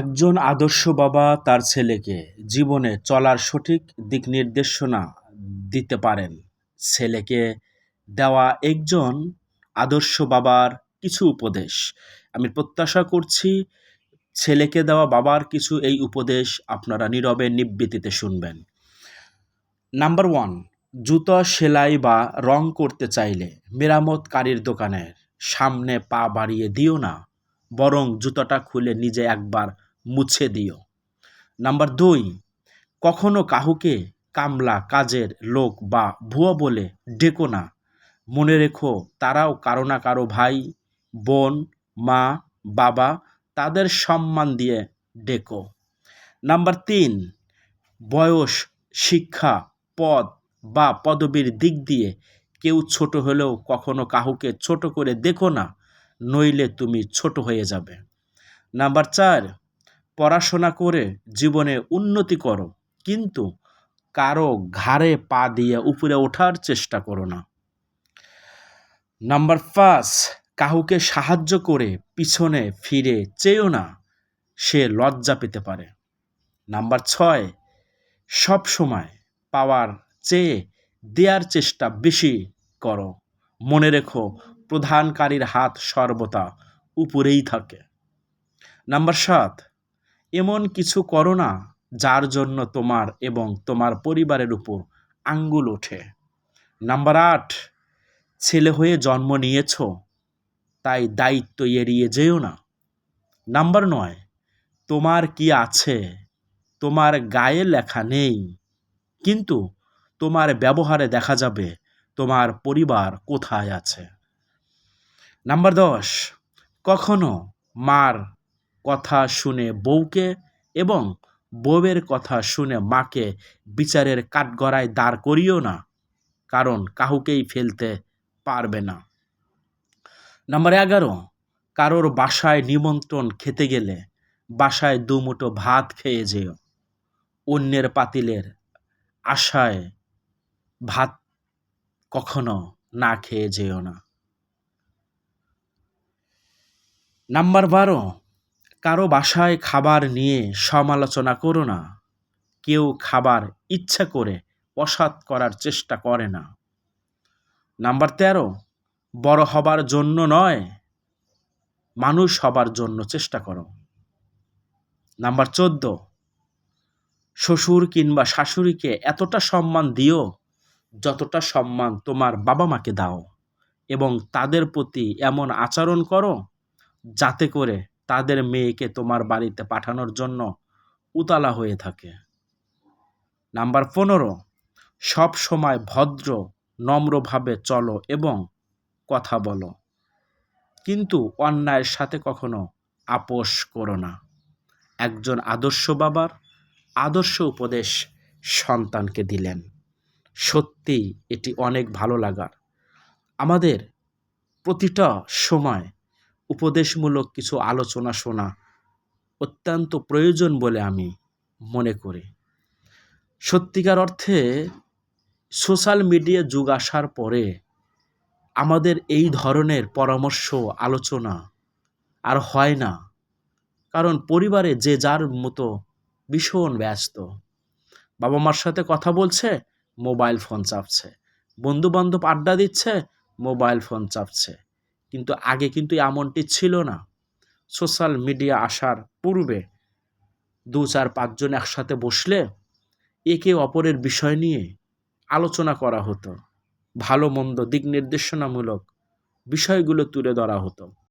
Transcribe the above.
একজন আদর্শ বাবা তার ছেলেকে জীবনে চলার সঠিক দিক নির্দেশনা দিতে পারেন। ছেলেকে দেওয়া একজন আদর্শ বাবার কিছু উপদেশ। আমি প্রত্যাশা করছি ছেলেকে দেওয়া বাবার কিছু এই উপদেশ আপনারা নীরবে নিবৃত্তিতে শুনবেন। নাম্বার ওয়ান, জুতো সেলাই বা রং করতে চাইলে মেরামতকারীর দোকানের সামনে পা বাড়িয়ে দিও না, বরং জুতোটা খুলে নিজে একবার মুছে দিও। নাম্বার দুই, কখনো কাহুকে কামলা কাজের লোক বা ভুয়া বলে ডেকো না। মনে রেখো, তারাও কারও না কারও ভাই, বোন, মা, বাবা, তাদের সম্মান দিয়ে ডেকো। নাম্বার তিন, বয়স, শিক্ষা, পদ বা পদবীর দিক দিয়ে কেউ ছোট হলেও কখনো কাহুকে ছোট করে দেখো না, নইলে তুমি ছোট হয়ে যাবে। নাম্বার চার পড়াশোনা করে জীবনে উন্নতি করো, কিন্তু কারও ঘাড়ে পা দিয়ে উপরে ওঠার চেষ্টা করো না। নাম্বার পাঁচ, কাহুকে সাহায্য করে পিছনে ফিরে চেয়েও না, সে লজ্জা পেতে পারে। নাম্বার ছয়, সব সময় পাওয়ার চেয়ে দেওয়ার চেষ্টা বেশি করো। মনে রেখো, প্রধানকারীর হাত সর্বদা উপরেই থাকে। নাম্বার সাত এমন কিছু করো না যার জন্য তোমার এবং তোমার পরিবারের উপর আঙ্গুল ওঠে। নাম্বার আট, ছেলে হয়ে জন্ম নিয়েছ, তাই দায়িত্ব এড়িয়ে যেও না। নাম্বার নয়, তোমার কি আছে? তোমার গায়ে লেখা নেই। কিন্তু তোমার ব্যবহারে দেখা যাবে তোমার পরিবার কোথায় আছে। নাম্বার দশ, কখনো মার কথা শুনে বউকে এবং বউয়ের কথা শুনে মাকে বিচারের কাঠগড়ায় দাঁড় করিও না, কারণ কাহুকেই ফেলতে পারবে না। নাম্বার এগারো, কারোর বাসায় নিমন্ত্রণ খেতে গেলে বাসায় দুমুটো ভাত খেয়ে যেও। অন্যের পাতিলের আশায় ভাত কখনো না খেয়ে যেও না। নাম্বার বারো কারও বাসায় খাবার নিয়ে সমালোচনা করো না। কেউ খাবার ইচ্ছা করে অসাত করার চেষ্টা করে না। নাম্বার তেরো, বড় হবার জন্য নয়, মানুষ হবার জন্য চেষ্টা করো। নাম্বার চোদ্দ, শ্বশুর কিংবা শাশুড়িকে এতটা সম্মান দিও, যতটা সম্মান তোমার বাবা মাকে দাও এবং তাদের প্রতি এমন আচরণ করো, যাতে করে তাদের মেয়েকে তোমার বাড়িতে পাঠানোর জন্য উতালা হয়ে থাকে। নাম্বার পনেরো, সব সময় ভদ্র, নম্রভাবে চলো এবং কথা বলো। কিন্তু অন্যায়ের সাথে কখনো আপোষ করো না। একজন আদর্শ বাবার আদর্শ উপদেশ সন্তানকে দিলেন। সত্যি এটি অনেক ভালো লাগার। আমাদের প্রতিটা সময় উপদেশমূলক কিছু আলোচনা শোনা অত্যন্ত প্রয়োজন বলে আমি মনে করি। সত্যিকার অর্থে সোশ্যাল মিডিয়া যুগ আসার পরে আমাদের এই ধরনের পরামর্শ, আলোচনা আর হয় না। কারণ পরিবারে যে যার মতো ভীষণ ব্যস্ত। বাবা মার সাথে কথা বলছে, মোবাইল ফোন চাপছে। বন্ধু বান্ধব আড্ডা দিচ্ছে, মোবাইল ফোন চাপছে। কিন্তু আগে কিন্তু এমনটি ছিল না। সোশ্যাল মিডিয়া আসার পূর্বে দু চার পাঁচজন একসাথে বসলে একে অপরের বিষয় নিয়ে আলোচনা করা হতো। ভালো মন্দ দিক নির্দেশনামূলক বিষয়গুলো তুলে ধরা হতো।